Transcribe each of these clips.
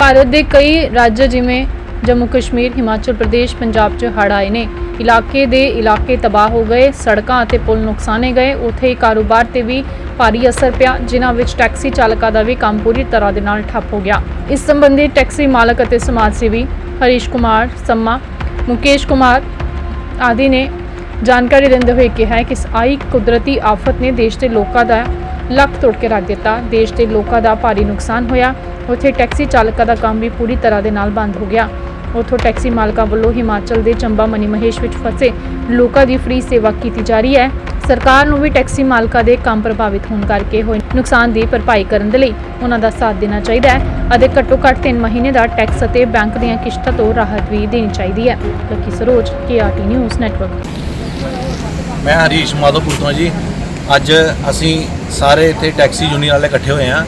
ਭਾਰਤ ਦੇ ਕਈ ਰਾਜ ਜਿਵੇਂ ਜੰਮੂ ਕਸ਼ਮੀਰ, ਹਿਮਾਚਲ ਪ੍ਰਦੇਸ਼, ਪੰਜਾਬ 'ਚ ਹੜ੍ਹ ਆਏ ਨੇ। ਇਲਾਕੇ ਦੇ ਇਲਾਕੇ ਤਬਾਹ ਹੋ ਗਏ, ਸੜਕਾਂ ਅਤੇ ਪੁਲ ਨੁਕਸਾਨੇ ਗਏ। ਉੱਥੇ ਹੀ ਕਾਰੋਬਾਰ ਤੇ ਵੀ ਭਾਰੀ ਅਸਰ ਪਿਆ, ਜਿਨ੍ਹਾਂ ਵਿੱਚ ਟੈਕਸੀ ਚਾਲਕਾਂ ਦਾ ਵੀ ਕੰਮ ਪੂਰੀ ਤਰ੍ਹਾਂ ਦੇ ਨਾਲ ਠੱਪ ਹੋ ਗਿਆ। ਇਸ ਸੰਬੰਧੀ ਟੈਕਸੀ ਮਾਲਕ ਅਤੇ ਸਮਾਜ ਸੇਵੀ ਹਰੀਸ਼ ਕੁਮਾਰ ਸੰਮਾ, ਮੁਕੇਸ਼ ਕੁਮਾਰ ਆਦਿ ਨੇ ਜਾਣਕਾਰੀ ਦਿੰਦੇ ਹੋਏ ਕਿਹਾ ਕਿ ਇਸ ਆਈ ਕੁਦਰਤੀ ਆਫਤ ਨੇ ਦੇਸ਼ ਦੇ ਲੋਕਾਂ ਦਾ ਲੱਕ ਤੋੜ ਕੇ ਰੱਖ ਦਿੱਤਾ। ਦੇਸ਼ ਦੇ ਲੋਕਾਂ ਦਾ ਭਾਰੀ ਨੁਕਸਾਨ ਹੋਇਆ। ਉੱਥੇ ਟੈਕਸੀ ਚਾਲਕਾਂ ਦਾ ਕੰਮ ਵੀ ਪੂਰੀ ਤਰ੍ਹਾਂ ਦੇ ਨਾਲ ਬੰਦ ਹੋ ਗਿਆ। ਉੱਥੋਂ ਟੈਕਸੀ ਮਾਲਕਾਂ ਵੱਲੋਂ ਹਿਮਾਚਲ ਦੇ ਚੰਬਾ ਮਨੀ ਮਹੇਸ਼ ਵਿੱਚ ਫਸੇ ਲੋਕਾਂ ਦੀ ਫ੍ਰੀ ਸੇਵਾ ਕੀਤੀ ਜਾ ਰਹੀ ਹੈ। ਸਰਕਾਰ ਨੂੰ ਵੀ ਟੈਕਸੀ ਮਾਲਕਾਂ ਦੇ ਕੰਮ ਪ੍ਰਭਾਵਿਤ ਹੋਣ ਕਰਕੇ ਹੋਏ ਨੁਕਸਾਨ ਦੀ ਭਰਪਾਈ ਕਰਨ ਦੇ ਲਈ ਉਹਨਾਂ ਦਾ ਸਾਥ ਦੇਣਾ ਚਾਹੀਦਾ ਹੈ ਅਤੇ ਘੱਟੋ ਘੱਟ 3 ਮਹੀਨੇ ਦਾ ਟੈਕਸ ਅਤੇ ਬੈਂਕ ਦੀਆਂ ਕਿਸ਼ਤਾਂ ਤੋਂ ਰਾਹਤ ਵੀ ਦੇਣੀ ਚਾਹੀਦੀ ਹੈ। Lucky Saroj KRT news network ਮੈਂ ਹਰੀਸ਼ ਮਾਧੋਪੁਰ ਤੋਂ ਜੀ। ਅੱਜ ਅਸੀਂ ਸਾਰੇ ਇੱਥੇ ਟੈਕਸੀ ਯੂਨੀਅਨ ਵਾਲੇ ਇਕੱਠੇ ਹੋਏ ਆ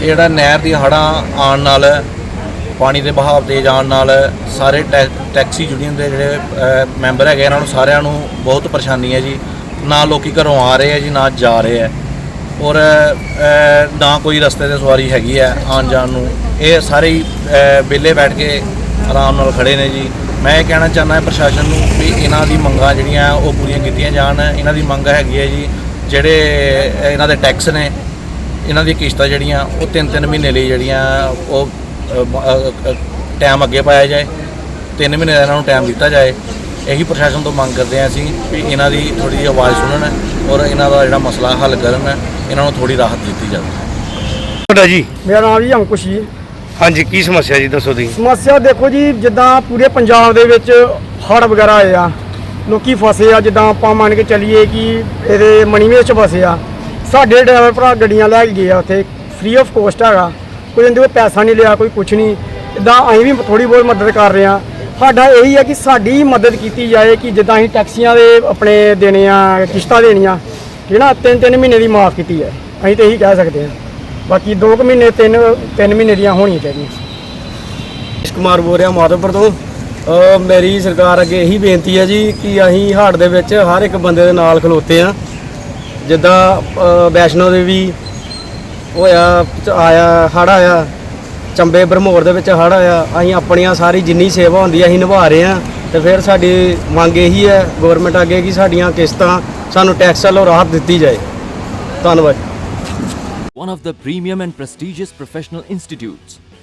ਇਹ ਜਿਹੜਾ ਨਹਿਰ ਦੀ ਹੜ੍ਹਾਂ ਆਉਣ ਨਾਲ ਪਾਣੀ ਦੇ ਬਹਾਵ ਤੇਜ਼ ਆਉਣ ਨਾਲ ਸਾਰੇ ਟੈ- ਟੈਕਸੀ ਯੂਨੀਅਨ ਦੇ ਜਿਹੜੇ ਮੈਂਬਰ ਹੈਗੇ ਇਹਨਾਂ ਨੂੰ ਸਾਰਿਆਂ ਨੂੰ ਬਹੁਤ ਪਰੇਸ਼ਾਨੀ ਹੈ ਜੀ। ਨਾ ਲੋਕੀ ਘਰੋਂ ਆ ਰਹੇ ਆ ਜੀ ਨਾ ਜਾ ਰਹੇ ਆ ਔਰ ਨਾ ਕੋਈ ਰਸਤੇ ਤੇ ਸਵਾਰੀ ਹੈਗੀ ਹੈ ਆਉਣ ਜਾਣ ਨੂੰ। ਇਹ ਸਾਰੇ ਹੀ ਅ, ਵਿਹਲੇ ਬੈਠ ਕੇ ਆਰਾਮ ਨਾਲ ਖੜੇ ਨੇ ਜੀ। ਮੈਂ ਇਹ ਕਹਿਣਾ ਚਾਹੁੰਦਾ ਪ੍ਰਸ਼ਾਸਨ ਨੂੰ ਵੀ ਇਹਨਾਂ ਦੀ ਮੰਗਾਂ ਜਿਹੜੀਆਂ ਉਹ ਪੂਰੀਆਂ ਕੀਤੀਆਂ ਜਾਣ। ਇਹਨਾਂ ਦੀ ਮੰਗ ਹੈਗੀ ਹੈ ਜੀ ਜਿਹੜੇ ਇਹਨਾਂ ਦੇ ਟੈਕਸ ਨੇ ਇਹਨਾਂ ਦੀ ਕਿਸ਼ਤਾਂ ਜਿਹੜੀਆਂ ਉਹ ਤਿੰਨ ਤਿੰਨ ਮਹੀਨੇ ਲਈ ਜਿਹੜੀਆਂ ਉਹ ਟਾਈਮ ਅੱਗੇ ਪਾਇਆ ਜਾਏ ਤਿੰਨ ਮਹੀਨੇ ਦਾ ਇਹਨਾਂ ਨੂੰ ਟਾਈਮ ਦਿੱਤਾ ਜਾਏ। ਇਹੀ ਪ੍ਰਸ਼ਾਸਨ ਤੋਂ ਮੰਗ ਕਰਦੇ ਹਾਂ ਅਸੀਂ ਵੀ ਇਹਨਾਂ ਦੀ ਥੋੜੀ ਜਿਹੀ ਆਵਾਜ਼ ਸੁਣਨ ਔਰ ਇਹਨਾਂ ਦਾ ਜਿਹੜਾ ਮਸਲਾ ਹੱਲ ਕਰਨ ਇਹਨਾਂ ਨੂੰ ਥੋੜੀ ਰਾਹਤ ਦਿੱਤੀ ਜਾਵੇ। ਤੁਹਾਡਾ ਜੀ? ਮੇਰਾ ਨਾਮ ਜੀ ਅੰਕੁਸ਼ ਜੀ। ਹਾਂਜੀ ਕੀ ਸਮੱਸਿਆ ਜੀ ਦੱਸੋ ਤੁਸੀਂ? ਸਮੱਸਿਆ ਦੇਖੋ ਜੀ ਜਿੱਦਾਂ ਪੂਰੇ ਪੰਜਾਬ ਦੇ ਵਿੱਚ ਹੜ੍ਹ ਵਗੈਰਾ ਆਏ ਆ ਲੋਕੀ ਫਸੇ ਆ, ਜਿੱਦਾਂ ਆਪਾਂ ਮੰਨ ਕੇ ਚੱਲੀਏ ਕਿ ਇਹਦੇ ਮਣੀਵੇਸ਼ ਚ ਫਸੇ ਆ। ਸਾਡੇ ਡਰਾਈਵਰ ਭਰਾ ਗੱਡੀਆਂ ਲੈ ਕੇ ਗਏ ਆ ਉੱਥੇ ਫ੍ਰੀ ਆਫ ਕੋਸਟ ਹੈਗਾ। ਕੋਈ ਇਹਦੇ ਕੋਲ ਪੈਸਾ ਨਹੀਂ ਲਿਆ, ਕੋਈ ਕੁਛ ਨਹੀਂ। ਇਦਾਂ ਅਸੀਂ ਵੀ ਥੋੜੀ ਬਹੁਤ ਮਦਦ ਕਰ ਰਹੇ ਆ। ਸਾਡਾ ਇਹੀ ਹੈ ਕਿ ਸਾਡੀ ਮਦਦ ਕੀਤੀ ਜਾਏ ਕਿ ਜਿੱਦਾਂ ਅਸੀਂ ਟੈਕਸੀਆਂ ਦੇ ਆਪਣੇ ਦੇਣੇ ਆ, ਕਿਸ਼ਤਾਂ ਦੇਣੀਆਂ ਠੀਕ ਨਾ ਤਿੰਨ ਤਿੰਨ ਮਹੀਨੇ ਦੀ ਮਾਫ ਕੀਤੀ ਹੈ ਅਸੀਂ ਤਾਂ ਇਹੀ ਕਹਿ ਸਕਦੇ ਹਾਂ ਬਾਕੀ 2 ਮਹੀਨੇ, ਤਿੰਨ ਤਿੰਨ ਮਹੀਨੇ ਦੀਆਂ ਹੋਣੀਆਂ ਚਾਹੀਦੀਆਂ। ਰਮੇਸ਼ ਕੁਮਾਰ ਬੋਲ ਰਿਹਾ ਮਾਧੋਪੁਰ ਤੋਂ। ਮੇਰੀ ਸਰਕਾਰ ਅੱਗੇ ਇਹੀ ਬੇਨਤੀ ਹੈ ਜੀ ਕਿ ਅਸੀਂ ਹਾੜ ਦੇ ਵਿੱਚ ਹਰ ਇੱਕ ਬੰਦੇ ਦੇ ਨਾਲ ਖਲੋਤੇ ਆ ਜਿੱਦਾਂ ਵੈਸ਼ਨੋ ਦੇਵੀ ਹੋਇਆ ਆਇਆ ਹੜ ਆਇਆ ਚੰਬੇ ਬਰਮੋਰ ਦੇ ਵਿੱਚ ਹੜ ਆਇਆ ਅਸੀਂ ਆਪਣੀਆਂ ਸਾਰੀ ਜਿੰਨੀ ਸੇਵਾ ਹੁੰਦੀ ਅਸੀਂ ਨਿਭਾ ਰਹੇ ਆ ਤੇ ਫਿਰ ਸਾਡੀ ਮੰਗ ਇਹੀ ਹੈ ਗਵਰਨਮੈਂਟ ਅੱਗੇ ਕਿ ਸਾਡੀਆਂ ਕਿਸ਼ਤਾਂ ਸਾਨੂੰ ਟੈਕਸ ਵੱਲੋਂ ਰਾਹਤ ਦਿੱਤੀ ਜਾਏ। ਧੰਨਵਾਦ। One of the premium and prestigious professional institutes,